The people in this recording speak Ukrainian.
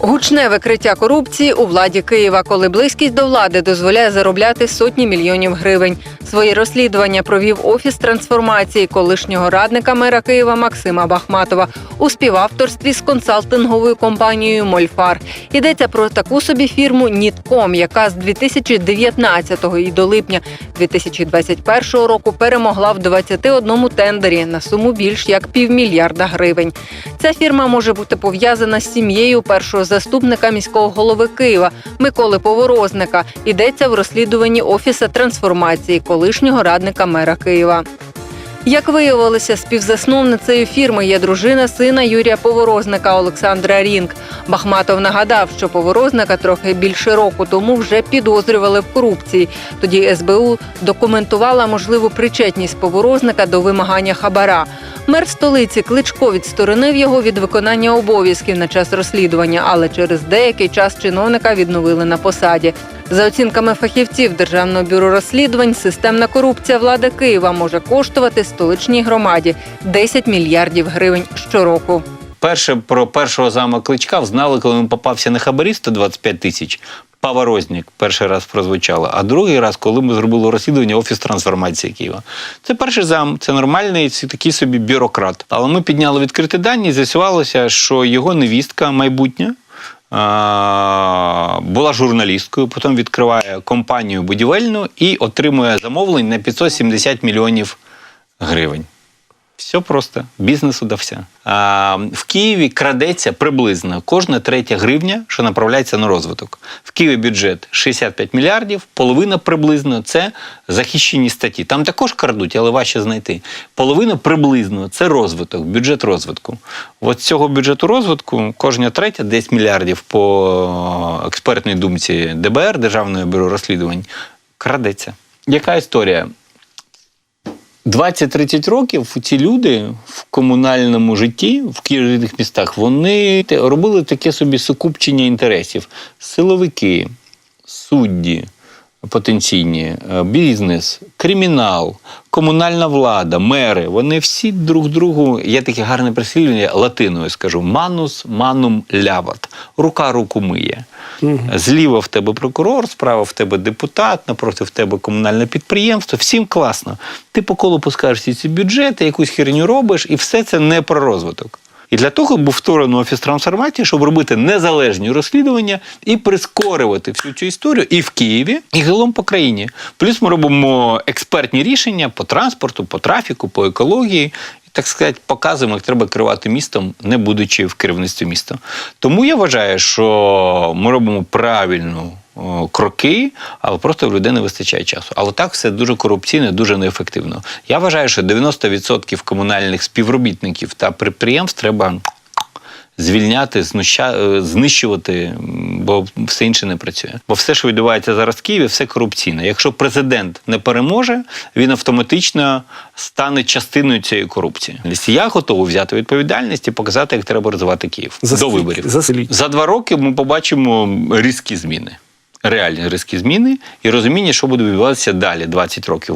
Гучне викриття корупції у владі Києва, коли близькість до влади дозволяє заробляти сотні мільйонів гривень. Свої розслідування провів офіс трансформації колишнього радника мера Києва Максима Бахматова у співавторстві з консалтинговою компанією Мольфар. Йдеться про таку собі фірму Нітком, яка з 2019 і до липня 2021 року перемогла в 21 тендері на суму більш як півмільярда гривень. Ця фірма може бути пов'язана з сім'єю першого заступника міського голови Києва Миколи Поворозника. Йдеться в розслідуванні офіса трансформації колишнього радника мера Києва. Як виявилося, співзасновницею фірми є дружина сина Юрія Поворозника Олександра Рінг. Бахматов нагадав, що Поворозника трохи більше року тому вже підозрювали в корупції. Тоді СБУ документувала можливу причетність Поворозника до вимагання хабара. Мер столиці Кличко відсторонив його від виконання обов'язків на час розслідування, але через деякий час чиновника відновили на посаді. За оцінками фахівців Державного бюро розслідувань, системна корупція влади Києва може коштувати столичній громаді 10 мільярдів гривень щороку. Перше про першого зама кличка знали, коли він попався на хабарі 125 тисяч. Паворознік перший раз прозвучало, а другий раз, коли ми зробили розслідування Офіс трансформації Києва. Це перший зам, це нормальний такий собі бюрократ. Але ми підняли відкриті дані, і з'ясувалося, що його невістка майбутня була журналісткою, потім відкриває компанію будівельну і отримує замовлень на 570 мільйонів гривень. Все просто бізнес удався. А, в Києві крадеться приблизно кожна третя гривня, що направляється на розвиток. В Києві бюджет 65 мільярдів, половина приблизно це захищені статті. Там також крадуть, але важче знайти. Половина приблизно це розвиток, бюджет розвитку. От цього бюджету розвитку кожна третя, 10 мільярдів по експертній думці ДБР, Державного бюро розслідувань, крадеться. Яка історія? 20-30 років ці люди в комунальному житті в керівних містах вони робили таке собі сукупчення інтересів: силовики, судді потенційні, е, бізнес, кримінал, комунальна влада, мери. Вони всі друг другу, є таке гарне прислів'я латиною, скажу: манус манум ляват. Рука руку миє. Зліва в тебе прокурор, справа в тебе депутат, напроти в тебе комунальне підприємство. Всім класно. Ти по колу пускаєш ці бюджети, якусь херню робиш, і все це не про розвиток. І для того був створений офіс трансформації, щоб робити незалежні розслідування і прискорювати всю цю історію і в Києві, і загалом по країні. Плюс ми робимо експертні рішення по транспорту, по трафіку, по екології. Так сказати, показуємо, як треба керувати містом, не будучи в керівництві міста. Тому я вважаю, що ми робимо правильну кроки, але просто в людей не вистачає часу. Але так все дуже корупційно, дуже неефективно. Я вважаю, що 90% комунальних співробітників та підприємств треба звільняти, знуща... е, знищувати, бо все інше не працює. Бо все, що відбувається зараз в Києві, все корупційне. Якщо президент не переможе, він автоматично стане частиною цієї корупції. Я готовий взяти відповідальність і показати, як треба розвивати Київ За до скільки? виборів. За? За два роки ми побачимо різкі зміни. Реальні різкі зміни і розуміння, що буде відбуватися далі 20 років.